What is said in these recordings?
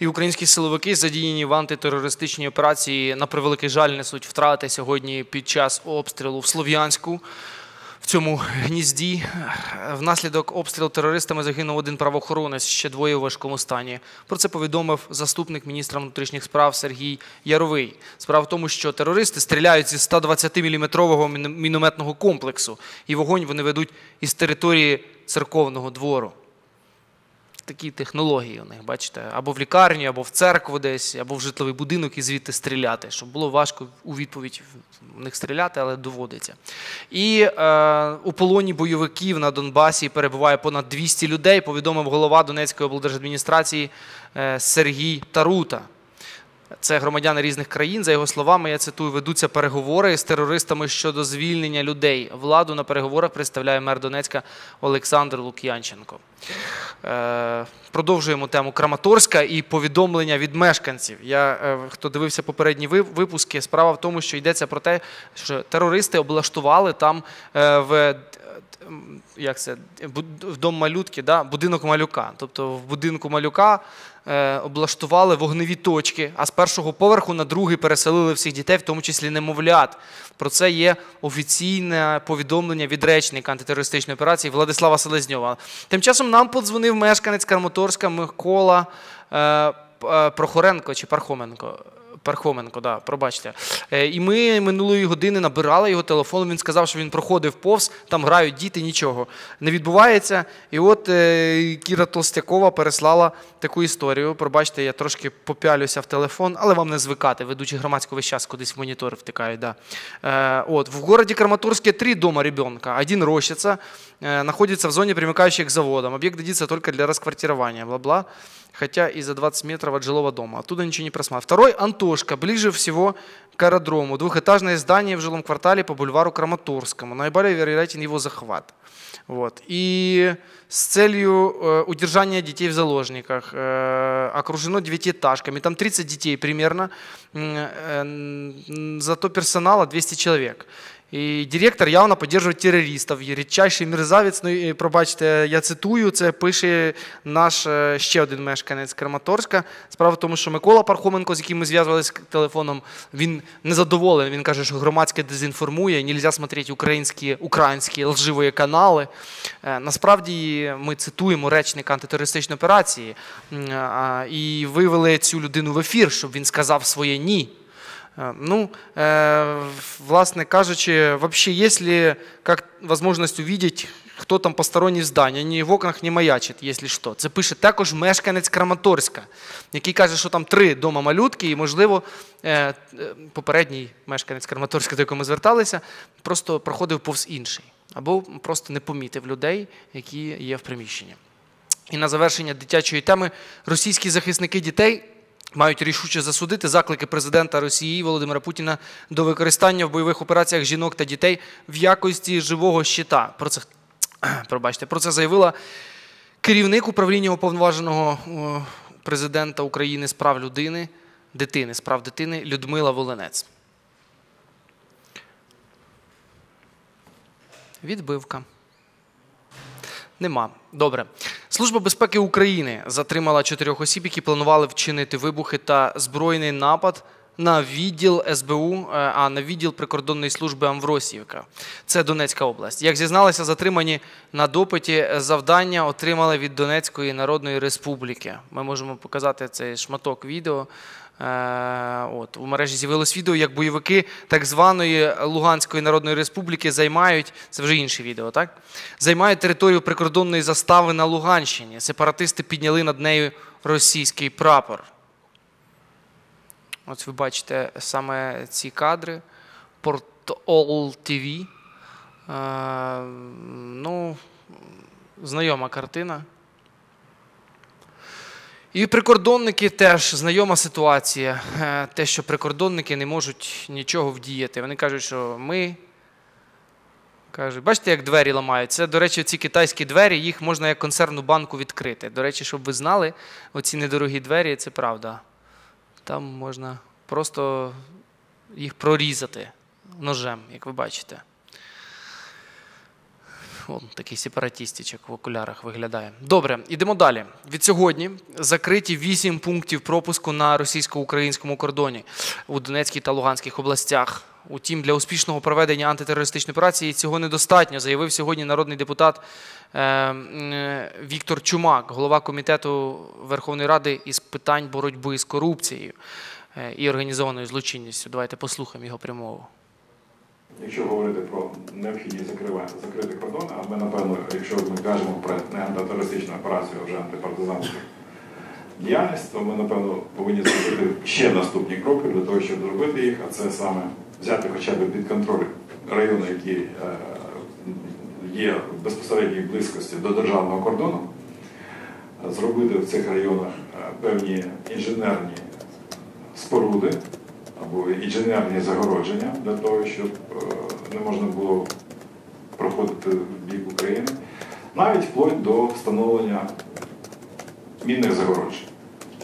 І українські силовики задіяні в антитерористичній операції на превеликий жаль несуть втрати сьогодні під час обстрілу в Слов'янську. В цьому гнізді внаслідок обстрілу терористами загинув один правоохоронець, ще двоє у важкому стані. Про це повідомив заступник міністра внутрішніх справ Сергій Яровий. Справа в тому, що терористи стріляють зі 120-мм мінометного комплексу, і вогонь вони ведуть із території церковного двору. Такі технології у них, бачите, або в лікарню, або в церкву десь, або в житловий будинок і звідти стріляти, щоб було важко у відповідь в них стріляти, але доводиться. І е, у полоні бойовиків на Донбасі перебуває понад 200 людей, повідомив голова Донецької облдержадміністрації е, Сергій Тарута. Це громадяни різних країн. За його словами, я цитую, ведуться переговори з терористами щодо звільнення людей. Владу на переговорах представляє мер Донецька Олександр Лук'янченко. Е, Продовжуємо тему Краматорська і повідомлення від мешканців. Я е, хто дивився попередні випуски, справа в тому, що йдеться про те, що терористи облаштували там е, в е, як це в дом малютки, да? будинок малюка. Тобто в будинку малюка облаштували вогневі точки, а з першого поверху на другий переселили всіх дітей, в тому числі немовлят. Про це є офіційне повідомлення від речника антитерористичної операції Владислава Селезньова. Тим часом нам подзвонив мешканець Карматорська, Микола е, е, Прохоренко чи Пархоменко. Пархоменко, да, пробачте. Е, І ми минулої години набирали його телефоном. Він сказав, що він проходив повз, там грають діти, нічого не відбувається. І от е, Кіра Толстякова переслала таку історію. Пробачте, я трошки попялюся в телефон, але вам не звикати. Ведучі громадського весь час кудись в монітор втикають. Да. Е, от, в городе Краматорске три дома ребенка. Один рощица, э, находится в зоне, примыкающей к заводам. Объект годится только для расквартирования, бла-бла. Хотя и за 20 метров от жилого дома. Оттуда ничего не просматриваю. Второй Антошка, ближе всего к аэродрому. Двухэтажное здание в жилом квартале по бульвару Краматорскому. Наиболее вероятен его захват. Вот. И с целью э, удержания детей в заложниках э, окружено девятиэтажками. Там 30 детей примерно, э, зато персонала 200 человек. І директор явно підтримує терористів. Рідчайший мерзавець, ну пробачте, я цитую, це пише наш е, ще один мешканець Краматорська. Справа в тому, що Микола Пархоменко, з яким ми зв'язувалися телефоном, він незадоволений. Він каже, що громадське дезінформує, нельзя смотрети українські, українські лживі канали. Е, Насправді ми цитуємо речника антитерористичної операції і вивели цю людину в ефір, щоб він сказав своє ні. Э, Ну, э, власне кажучи, вообще есть ли как возможность увидеть, хто там посторонній в зданні, ні в окнах не маячить, якщо що. Це пише також мешканець Краматорська, який каже, що там три дома малютки, і, можливо, е, е, попередній мешканець Краматорська, до якого ми зверталися, просто проходив повз інший, або просто не помітив людей, які є в приміщенні. І на завершення дитячої теми російські захисники дітей мають рішуче засудити заклики президента Росії Володимира Путіна до використання в бойових операціях жінок та дітей в якості живого щита. Про це пробачте, про це заявила керівник управління уповноваженого президента України з прав людини, дитини, з прав дитини Людмила Волинець. Відбивка. Нема. Добре. Служба безпеки України затримала чотирьох осіб, які планували вчинити вибухи та збройний напад на відділ СБУ, е, а на відділ прикордонної служби Амвросіївка. Це Донецька область. Як зізналися, затримані на допиті е, завдання отримали від Донецької Народної Республіки. Ми можемо показати цей шматок відео. Е, От у мережі з'явилось відео, як бойовики так званої Луганської Народної Республіки займають це вже інше відео, так займають територію прикордонної застави на Луганщині. Сепаратисти підняли над нею російський прапор. Ось ви бачите саме ці кадри. Портол ТВ. Е, ну, знайома картина. І прикордонники теж знайома ситуація. Е, Те, що прикордонники не можуть нічого вдіяти. Вони кажуть, що ми. Кажуть, бачите, як двері ламають. Це, до речі, ці китайські двері, їх можна як консервну банку відкрити. До речі, щоб ви знали, оці недорогі двері, це правда. Там можна просто їх прорізати ножем, як ви бачите. Вон такий сепаратістичок в окулярах виглядає. Добре, ідемо далі. Від сьогодні закриті вісім пунктів пропуску на російсько-українському кордоні у Донецькій та Луганських областях. Утім, для успішного проведення антитерористичної операції цього недостатньо, заявив сьогодні народний депутат е, е, Віктор Чумак, голова комітету Верховної Ради із питань боротьби з корупцією е, і організованою злочинністю. Давайте послухаємо його прямову. Якщо говорити про необхідність закрити кордони, а ми, напевно, якщо ми кажемо про не антитерористичну операцію, а вже антипартизанську діяльність, то ми, напевно, повинні зробити ще наступні кроки для того, щоб зробити їх, а це саме взяти хоча б під контроль райони, які е, є в безпосередній близькості до державного кордону, зробити в цих районах е, певні інженерні споруди або інженерні загородження для того, щоб е, не можна було проходити в бік України, навіть вплоть до встановлення мінних загороджень.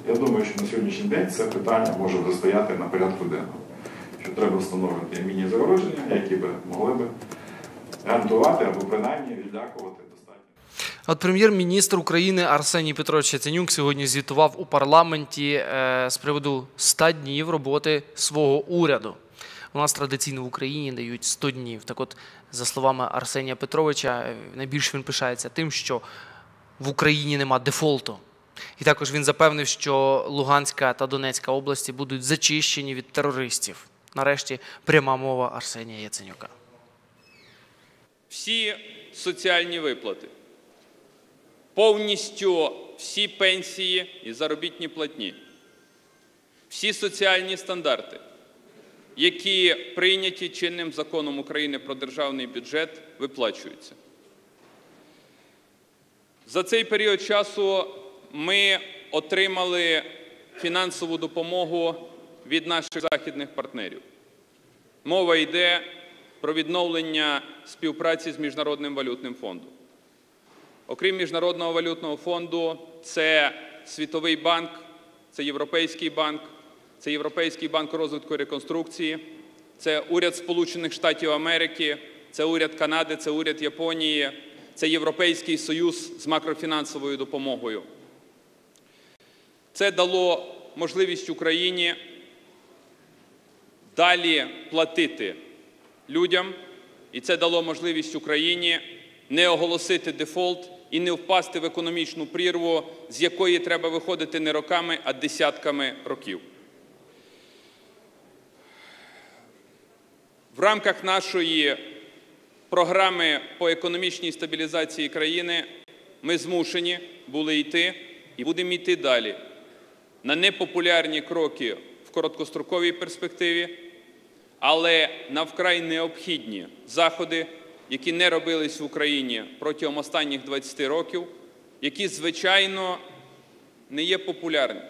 Я думаю, що на сьогоднішній день це питання може вже стояти на порядку денному. Що треба встановити мінні загородження, які би могли би гарантувати або принаймні відлякувати. От прем'єр-міністр України Арсеній Петрович Яценюк сьогодні звітував у парламенті е, з приводу 100 днів роботи свого уряду. У нас традиційно в Україні дають 100 днів. Так от, за словами Арсенія Петровича, е, найбільше він пишається тим, що в Україні нема дефолту. І також він запевнив, що Луганська та Донецька області будуть зачищені від терористів. Нарешті пряма мова Арсенія Яценюка. всі соціальні виплати, повністю всі пенсії і заробітні платні, всі соціальні стандарти, які прийняті чинним законом України про державний бюджет, виплачуються. За цей період часу ми отримали фінансову допомогу від наших західних партнерів. Мова йде про відновлення співпраці з Міжнародним валютним фондом. Окрім Міжнародного валютного фонду, це Світовий банк, це Європейський банк, це Європейський банк розвитку і реконструкції, це уряд Сполучених Штатів Америки, це уряд Канади, це уряд Японії, це Європейський Союз з макрофінансовою допомогою. Це дало можливість Україні далі платити людям, і це дало можливість Україні не оголосити дефолт і не впасти в економічну прірву, з якої треба виходити не роками, а десятками років. В рамках нашої програми по економічній стабілізації країни ми змушені були йти і будемо йти далі на непопулярні кроки в короткостроковій перспективі, але на вкрай необхідні заходи, які не робились в Україні протягом останніх 20 років, які, звичайно, не є популярні,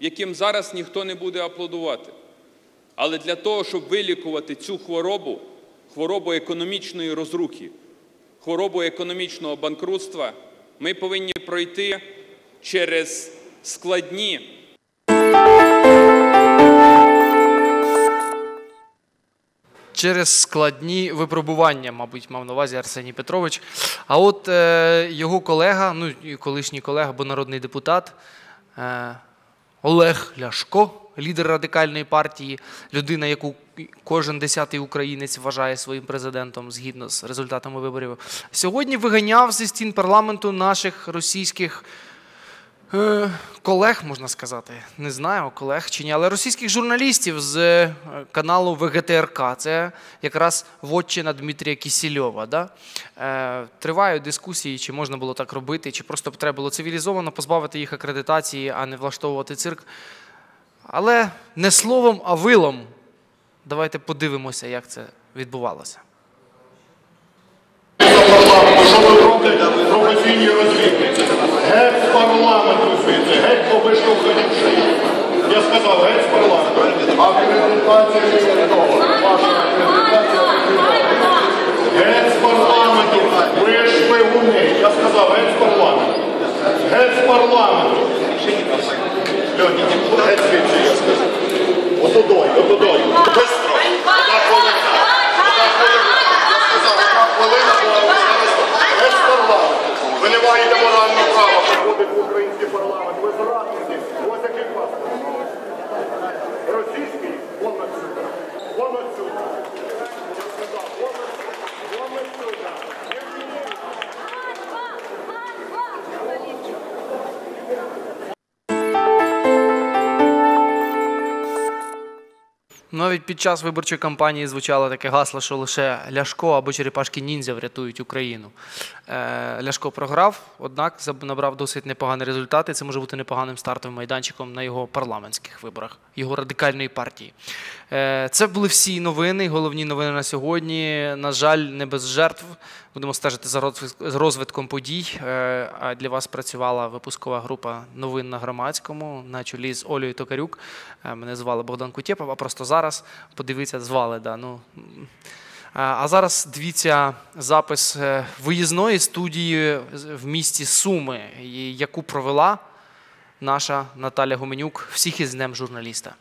яким зараз ніхто не буде аплодувати. Але для того, щоб вилікувати цю хворобу, хворобу економічної розрухи, хворобу економічного банкрутства, ми повинні пройти через складні через складні випробування, мабуть, мав на увазі Арсеній Петрович. А от е, його колега, ну колишній колега, бо народний депутат е, Олег Ляшко, лідер радикальної партії, людина, яку кожен десятий українець вважає своїм президентом згідно з результатами виборів, сьогодні виганяв зі стін парламенту наших російських. Е, Колег, можна сказати, не знаю, колег чи ні, але російських журналістів з е, каналу ВГТРК. Це якраз вотчина Дмитрія Кісільова. Да? Е, Тривають дискусії, чи можна було так робити, чи просто треба було цивілізовано позбавити їх акредитації, а не влаштовувати цирк. Але не словом, а вилом. Давайте подивимося, як це відбувалося. Що ви робите професійні розвідниці? Геть з парламенту звідси, геть повиштовхнувши. Я сказав, геть з парламенту. Акредитація відома. Ваша акредитація відома. Геть з парламенту. Ви шпигуни. Я сказав, геть з парламенту. Геть з парламенту. Льоні, геть звідси, я сказав. Отудой, Навіть під час виборчої кампанії звучало таке гасло, що лише Ляшко або Черепашки ніндзя врятують Україну. Е, Ляшко програв, однак набрав досить непогані результати. Це може бути непоганим стартовим майданчиком на його парламентських виборах, його радикальної партії. Е, Це були всі новини, головні новини на сьогодні. На жаль, не без жертв. Будемо стежити за розвитком подій. Е, А для вас працювала випускова група новин на громадському на чолі з Олею Токарюк. Мене звали Богдан Кутєпов, а просто зараз подивіться, звали. Да, ну. А а зараз дивіться запис е, виїзної студії в місті Суми, яку провела наша Наталя Гуменюк. Всіх із Днем журналіста.